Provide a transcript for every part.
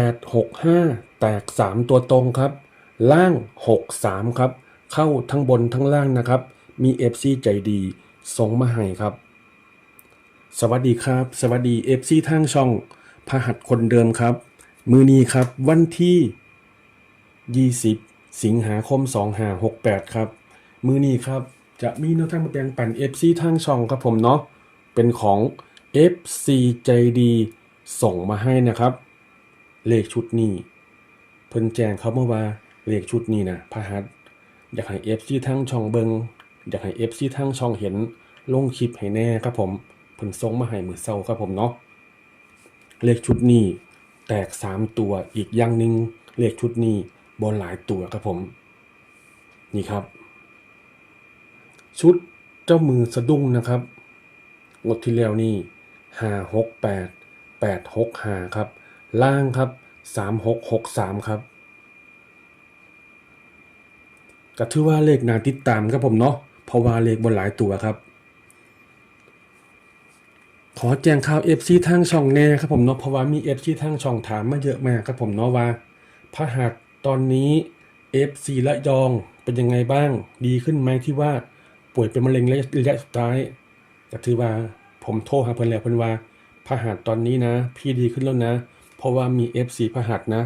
865 แตก 3 ตัวตรงครับ ล่าง 63 ครับ เข้าทั้งบนทั้งล่างนะครับ มี FC ใจดีส่งมาให้ครับ สวัสดีครับ สวัสดี FC ทางช่องพหัสคนเดิมครับ มือนี้ครับวันที่ 20 สิงหาคม 2568 ครับ มือนี้ครับจะมีนวทางมาแบ่งปัน FC ทางช่องครับผมเนาะเป็นของ FC ใจดีส่งมาให้นะครับ เลขชุดนี้ เพิ่นแจ้งเขาเมื่อว่าเลขชุดนี้นะพหัสอยากให้ FC ทางช่องเบิงอยากให้ FC ทางช่องเห็นลงคลิปให้แน่ครับผมเพิ่นส่งมาให้มือเศร้าครับผมเนาะเลขชุดนี้แตก3ตัวอีกอย่างหนึ่งเลขชุดนี้บอลหลายตัวครับผม นี่ครับ ชุดเจ้ามือสะดุ้งนะครับงดที่แล้วนี่ห้าหกแปดแปดหกห้าครับ ล่างครับ สามหกหกสามครับก็ถือว่าเลขนาติดตามครับผมเนาะเพราะว่าเลขบนหลายตัวครับ ขอแจ้งข่าว FC ทางช่องแน่ครับผมเนาะเพราะว่ามี FC ทางช่องถามมาเยอะมากครับผมเนาะว่าพระหัสตอนนี้ FC ละยองเป็นยังไงบ้าง ดีขึ้นไหมที่ว่าป่วยเป็นมะเร็งระยะสุดท้ายก็ถือว่าผมโทรหาเพิ่นแล้วเพิ่นว่าพหัสตอนนี้นะ พี่ดีขึ้นแล้วนะ ราะว่ามี FC พหัสนะ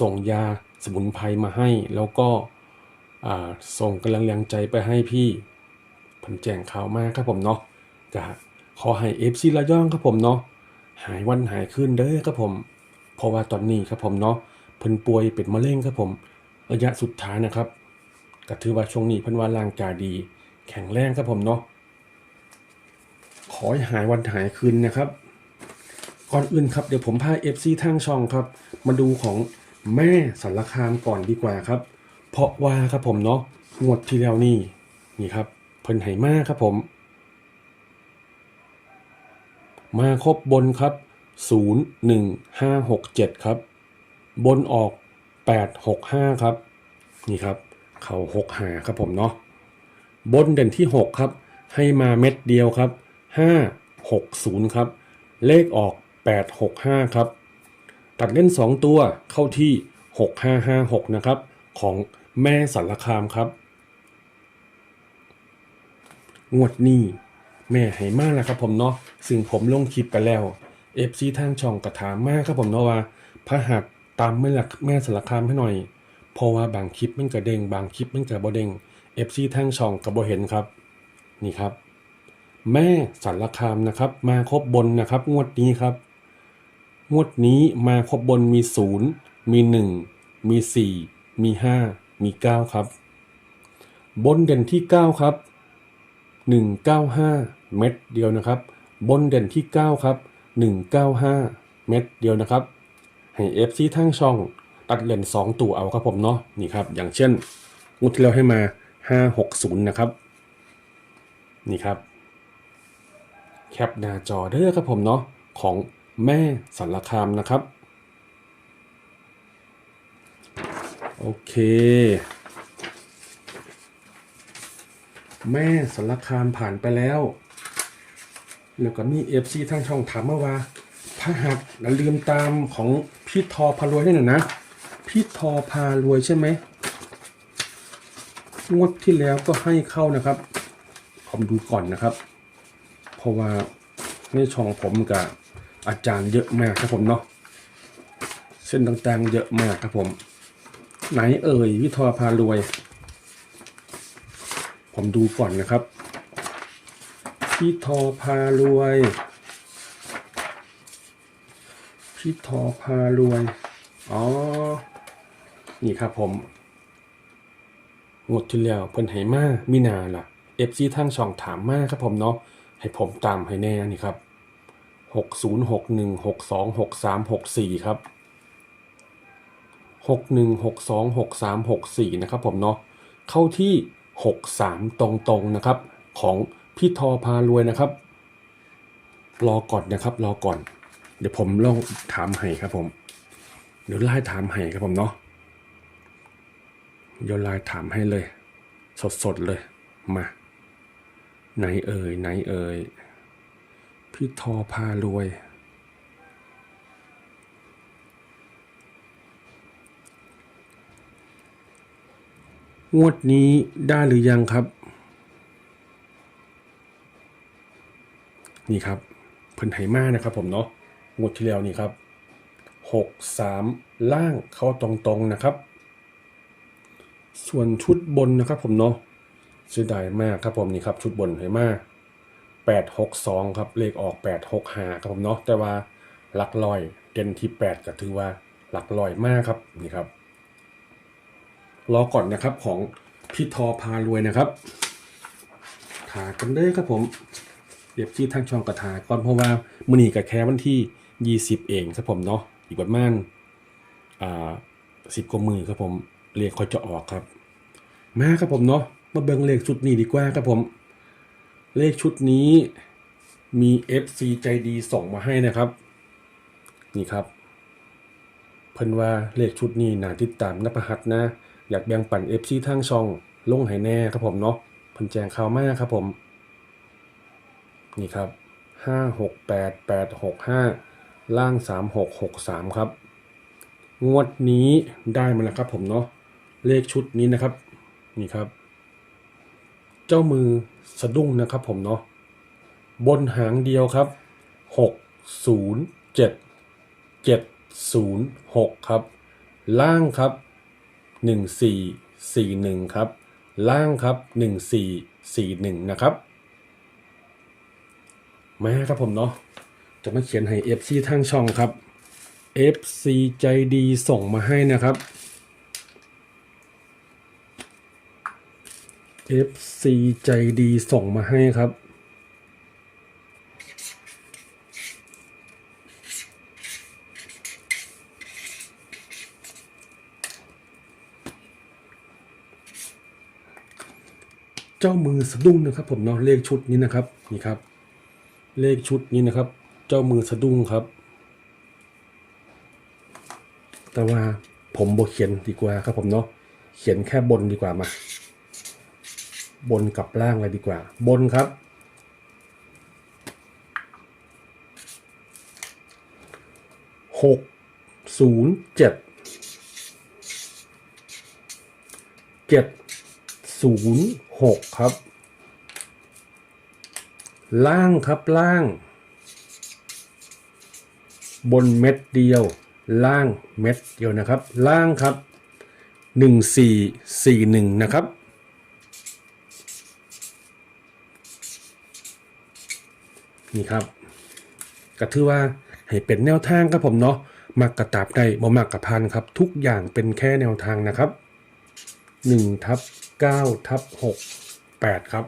ส่งยาสมุนไพรมาให้ แล้วก็ส่งกำลังแรงใจไปให้พี่เพิ่นแจ้งข่าวมาครับผมเนาะก็ขอให้ FC ระย่องครับผมเนาะหายวันหายคืนเด้อครับผม เพราะว่าตอนนี้ครับผมเนาะเพิ่นป่วยเป็นมะเร็งครับผม ระยะสุดท้ายนะครับก็ถือว่าช่วงนี้เพิ่นว่าร่างกายดี แข็งแรงครับผมเนาะขอให้หายวันหายคืนนะครับ ก่อนอื่นครับเดี๋ยวผมพา FC ทางช่องครับมาดูของแม่สารคามก่อนดีกว่าครับ เพราะว่าครับผมเนาะงวดที่แล้วนี่นี่ครับเพิ่นไหมาครับผม มาครบบนครับ 0 1 5 6 7 ครับ บนออก 8 6 5 ครับ นี่ครับ เขา6หาครับผมเนาะบนเด่นที่ 6 ครับ ให้มาเม็ดเดียวครับ 5 6 0 ครับ เลขออก 8 6 5 ครับ ตัดเล่น 2 ตัวเข้าที่ 6 5 5 6 นะครับ ของแม่สารคามครับ งวดนี้แม่ให้มากนะครับผมเนาะซึ่งผมลงคลิปไปแล้ว FC ทางช่องกระถามมากครับผมเนาะว่าพระหักตามแม่หลักแม่สารคามให้หน่อย เพราะว่าบางคลิปมันกระเด้งบางคลิปมันกระบ่เด้ง FC ทางช่องกระบ่เห็นครับ นี่ครับ แม่สารคามนะครับ มาครบบนนะครับ งวดนี้ครับ งวดนี้มาครบบนมี 0 มี 1 มี 4 มี 5 มี 9 ครับ บนเด่นที่ 9 ครับ 195 เม็ดเดียวนะครับ บนเด่นที่ 9 ครับ 195 เม็ดเดียวนะครับ ให้ FC ทั้งช่องตัดเลนสองตัวเอาครับผมเนาะนี่ครับ อย่างเช่นงวดที่เราให้มา 560 นะครับ นี่ครับ แคปหน้าจอเด้อครับผมเนาะของ แม่สารคามนะครับ โอเค แม่สารคามผ่านไปแล้ว แล้วก็มีเอฟซีทางช่องถามมาว่าพระหักอย่าลืมตามของพี่ทอพารวยให้หน่อยนะ พี่ทอพารวยใช่ไหมงวดที่แล้วก็ให้เข้านะครับ ผมดูก่อนนะครับ เพราะว่าในช่องผมกับ อาจารย์เยอะมากครับผมเนาะเส้นต่างๆเยอะมากครับผม ไหนเอ่ยพี่ทอพารวย ผมดูก่อนนะครับพี่ทอพารวยพี่ทอพารวย อ๋อ นี่ครับผมงวดที่แล้วเพิ่นให้มามีนาล่ะ FC ทางช่องถามมากครับผมเนาะให้ผมตามให้แน่นี่ครับ 6061626364 ครับ 61626364 นะครับผมเนาะเข้าที่ 63 ตรงๆนะครับ ของพี่ทอพารวยนะครับ รอก่อนนะครับรอก่อน เดี๋ยวผมลองถามให้ครับผม เดี๋ยวไล่ถามให้ครับผมเนาะเดี๋ยวไลน์ถามให้เลย สดๆเลยมา ไหนเอ่ยไหนเอ่ย พี่ทอพารวย งวดนี้ได้หรือยังครับ นี่ครับ เพิ่นไหมานะครับผมเนาะงวดที่แล้วนี่ครับหกสามล่างเข้าตรงๆนะครับ ส่วนชุดบนนะครับผมเนาะเสียดายมากครับผมนี่ครับชุดบนไหมา แปดหกสองครับ เลขออกแปดหาครับผมเนาะ แต่ว่าหลักลอยเด่นที่แปดก็ถือว่าหลักลอยมากครับ นี่ครับ รอก่อนนะครับของพี่ทอพารวยนะครับถากันเลยครับผมเดี๋ยวที่ทางช่องกระถาก่อนเพราะว่ามือนีกับแค่วันที่ 20 เองครับผมเนาะ อีกประมาณอ่าสิบกว่ามือครับผมเลขคอยจะออกครับ มาครับผมเนาะ มาเบิ่งเลขชุดนี้ดีกว่าครับผม เลขชุดนี้มี FC ใจดีส่งมาให้นะครับ นี่ครับ เพิ่นว่าเลขชุดนี้น่าติดตามนับประหัดนะ อยากแบ่งปัน FC ทางช่องลงให้แน่ครับผมเนาะเพิ่นแจ้งข่าวมากครับผม นี่ครับ 5 6 8 8 6 5 ล่าง 3 6 6 3 ครับ งวดนี้ได้มาแล้วครับผมเนาะเลขชุดนี้นะครับ นี่ครับ เจ้ามือสะดุ้งนะครับผมเนาะบนหางเดียวครับ 6 0 7 706 ครับ ล่างครับ 1441 ครับ ล่างครับ 1441 นะครับมาครับผมเนาะจะมาเขียนให้ FC ทางช่องครับ FC ใจดีส่งมาให้นะครับ FC ใจดีส่งมาให้ครับ เจ้ามือสะดุ้งนะครับผมเนาะเลขชุดนี้นะครับนี่ครับ เลขชุดนี้นะครับ เจ้ามือสะดุ้งครับ แต่ว่าผมบอเขียนดีกว่าครับผมเนาะเขียนแค่บนดีกว่ามา บนกับล่างเลยดีกว่า บนครับ หกศูนย์เจ็ด เจ็ดศูนย์หกครับ ล่างครับล่าง บนเม็ดเดียว ล่างเม็ดเดียวนะครับ ล่างครับหนึ่งสี่สี่หนึ่งนะครับ นี่ครับก็ถือว่าให้เป็นแนวทางครับผมเนาะมักกระตาบได้บ่มักกระพันครับ ทุกอย่างเป็นแค่แนวทางนะครับ1ทับ9ทับ6 8ครับ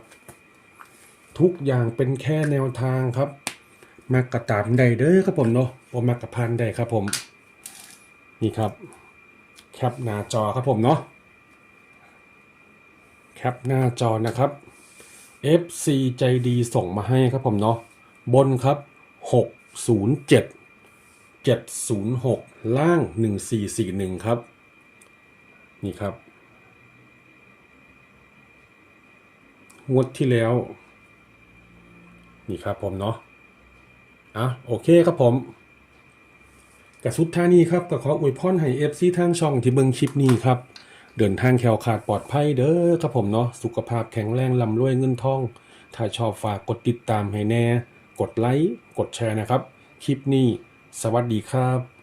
ทุกอย่างเป็นแค่แนวทางครับมักกระตามได้เด้อครับผมเนาะบ่มักกระพันได้ครับผม นี่ครับ แคปหน้าจอครับผมเนาะแคปหน้าจอนะครับ FC ใจดีส่งมาให้ครับผมเนาะ บนครับ 607 706 ล่าง 1441 ครับ นี่ครับ งวดที่แล้ว นี่ครับผมเนาะอะโอเคครับผมกระสุดท่านี้ครับก็ขออวยพรให้เอฟซีทางช่องที่เบิ่งคลิปนี้ครับ เดินทางแคล้วขาดปลอดภัยเด้อครับผมเนาะสุขภาพแข็งแรงลำรวยเงินทอง ถ้าชอบฝากกดติดตามให้แน่ กดไลค์ กดแชร์นะครับ คลิปนี้ สวัสดีครับ